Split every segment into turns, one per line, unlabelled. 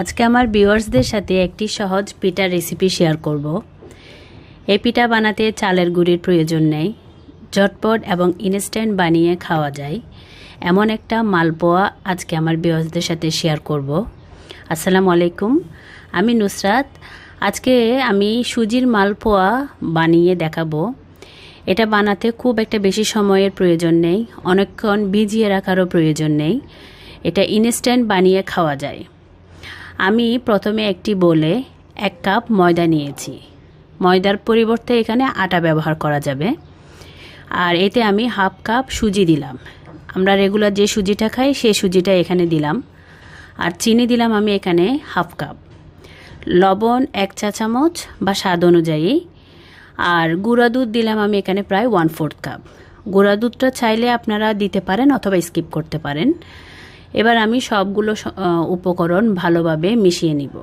আজকে আমার ভিউয়ার্সদের সাথে একটি সহজ পিঠার রেসিপি শেয়ার করব। এই পিঠা বানাতে চালের গুঁড়ির প্রয়োজন নেই, ঝটপট এবং ইনস্ট্যান্ট বানিয়ে খাওয়া যায়। এমন একটা মালপোয়া আজকে আমার ভিউয়ার্সদের সাথে শেয়ার করব। আসসালামু আলাইকুম, আমি নুসরাত। আজকে আমি সুজির মালপোয়া বানিয়ে দেখাবো। এটা বানাতে খুব একটা বেশি সময়ের প্রয়োজন নেই, অনেকক্ষণ ভিজিয়ে রাখারও প্রয়োজন নেই। এটা ইনস্ট্যান্ট বানিয়ে খাওয়া যায়। আমি প্রথমে একটি বলে এক কাপ ময়দা নিয়েছি। ময়দার পরিবর্তে এখানে আটা ব্যবহার করা যাবে। আর এতে আমি হাফ কাপ সুজি দিলাম। আমরা রেগুলার যে সুজিটা খাই সেই সুজিটা এখানে দিলাম। আর চিনি দিলাম আমি এখানে হাফ কাপ। লবণ এক চা চামচ বা স্বাদ অনুযায়ী। আর গুঁড়া দুধ দিলাম আমি এখানে প্রায় ওয়ান ফোর্থ কাপ। গুঁড়া দুধটা চাইলে আপনারা দিতে পারেন অথবা স্কিপ করতে পারেন। এবার আমি সবগুলো উপকরণ ভালোভাবে মিশিয়ে নিব।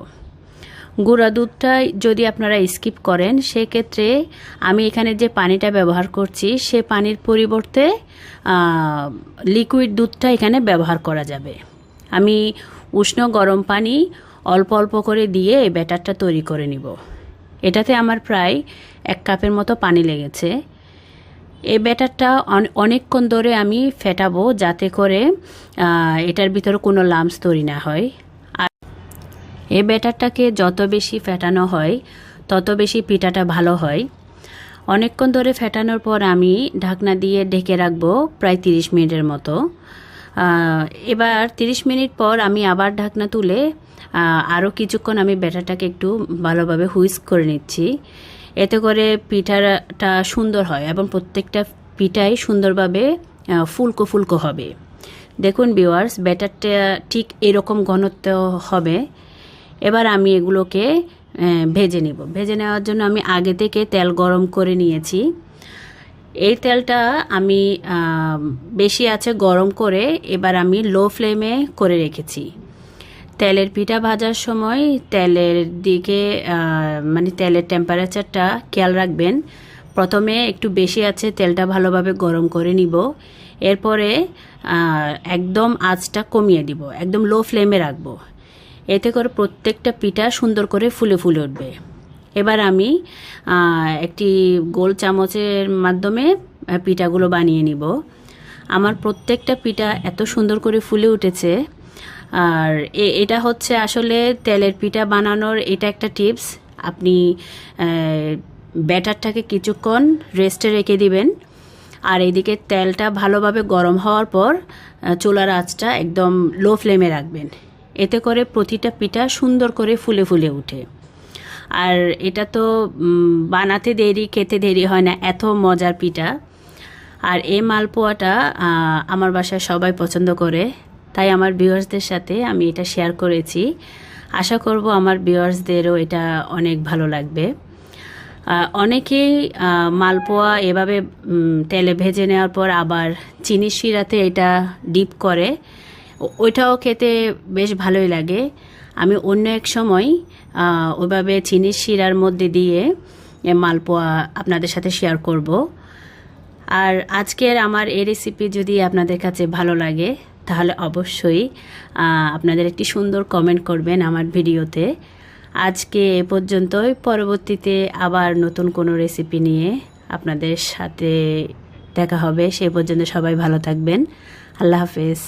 গুঁড়া দুধটা যদি আপনারা স্কিপ করেন, সেক্ষেত্রে আমি এখানে যে পানিটা ব্যবহার করছি, সে পানির পরিবর্তে লিকুইড দুধটা এখানে ব্যবহার করা যাবে। আমি উষ্ণ গরম পানি অল্প অল্প করে দিয়ে ব্যাটারটা তৈরি করে নিব। এটাতে আমার প্রায় এক কাপের মতো পানি লেগেছে। এই ব্যাটারটা অনেকক্ষণ ধরে আমি ফেটাবো যাতে করে এটার ভিতরে কোনো লামস তৈরি না হয়। আর এই ব্যাটারটাকে যত বেশি ফেটানো হয়, তত বেশি পিঠাটা ভালো হয়। অনেকক্ষণ ধরে ফেটানোর পর আমি ঢাকনা দিয়ে ঢেকে রাখব প্রায় তিরিশ মিনিটের মতো। এবার তিরিশ মিনিট পর আমি আবার ঢাকনা তুলে আরও কিছুক্ষণ আমি ব্যাটারটাকে একটু ভালোভাবে হুইস্ক করে নিচ্ছি। এতে করে পিঠাটা সুন্দর হয় এবং প্রত্যেকটা পিঠাই সুন্দরভাবে ফুলকো ফুলকো হবে। দেখুন বিওয়ার্স ব্যাটারটা ঠিক এরকম ঘনত্ব হবে। এবার আমি এগুলোকে ভেজে নিব। ভেজে নেওয়ার জন্য আমি আগে থেকে তেল গরম করে নিয়েছি। এই তেলটা আমি বেশি আছে গরম করে এবার আমি লো ফ্লেমে করে রেখেছি। তেলের পিঠা ভাজার সময় তেলের দিকে মানে তেলের টেম্পারেচারটা খেয়াল রাখবেন। প্রথমে একটু বেশি আছে, তেলটা ভালোভাবে গরম করে নিব। এরপরে একদম আঁচটা কমিয়ে দিব, একদম লো ফ্লেমে রাখব। এতে করে প্রত্যেকটা পিঠা সুন্দর করে ফুলে ফুলে উঠবে। এবার আমি একটি গোল চামচের মাধ্যমে পিঠাগুলো বানিয়ে নিব। আমার প্রত্যেকটা পিঠা এত সুন্দর করে ফুলে উঠেছে আর এটা হচ্ছে আসলে তেলের পিঠা বানানোর এটা একটা টিপস। আপনি ব্যাটারটাকে কিছুক্ষণ রেস্টে রেখে দিবেন। আর এদিকে তেলটা ভালোভাবে গরম হওয়ার পর চুলার আঁচটা একদম লো ফ্লেমে রাখবেন। এতে করে প্রতিটা পিঠা সুন্দর করে ফুলে ফুলে ওঠে আর এটা তো বানাতে দেরি, খেতে দেরি হয় না, এত মজার পিঠা। আর এই মালপোয়াটা আমার বাসায় সবাই পছন্দ করে। তাই আমার ভিউয়ার্সদের সাথে আমি এটা শেয়ার করেছি। আশা করব আমার ভিউয়ার্সদেরও এটা অনেক ভালো লাগবে। অনেকেই মালপোয়া এভাবে তেলে ভেজে নেওয়ার পর আবার চিনির শিরাতে এটা ডিপ করে। ওইটাও খেতে বেশ ভালোই লাগে। আমি অন্য এক সময় ওইভাবে চিনির শিরার মধ্যে দিয়ে মালপোয়া আপনাদের সাথে শেয়ার করব। আর আজকের আমার এই রেসিপি যদি আপনাদের কাছে ভালো লাগে তাহলে অবশ্যই আপনাদের একটি সুন্দর কমেন্ট করবেন আমার ভিডিওতে। আজকে এ পর্যন্তই। পরবর্তীতে আবার নতুন কোনো রেসিপি নিয়ে আপনাদের সাথে দেখা হবে। সে পর্যন্ত সবাই ভালো থাকবেন। আল্লাহ হাফেজ।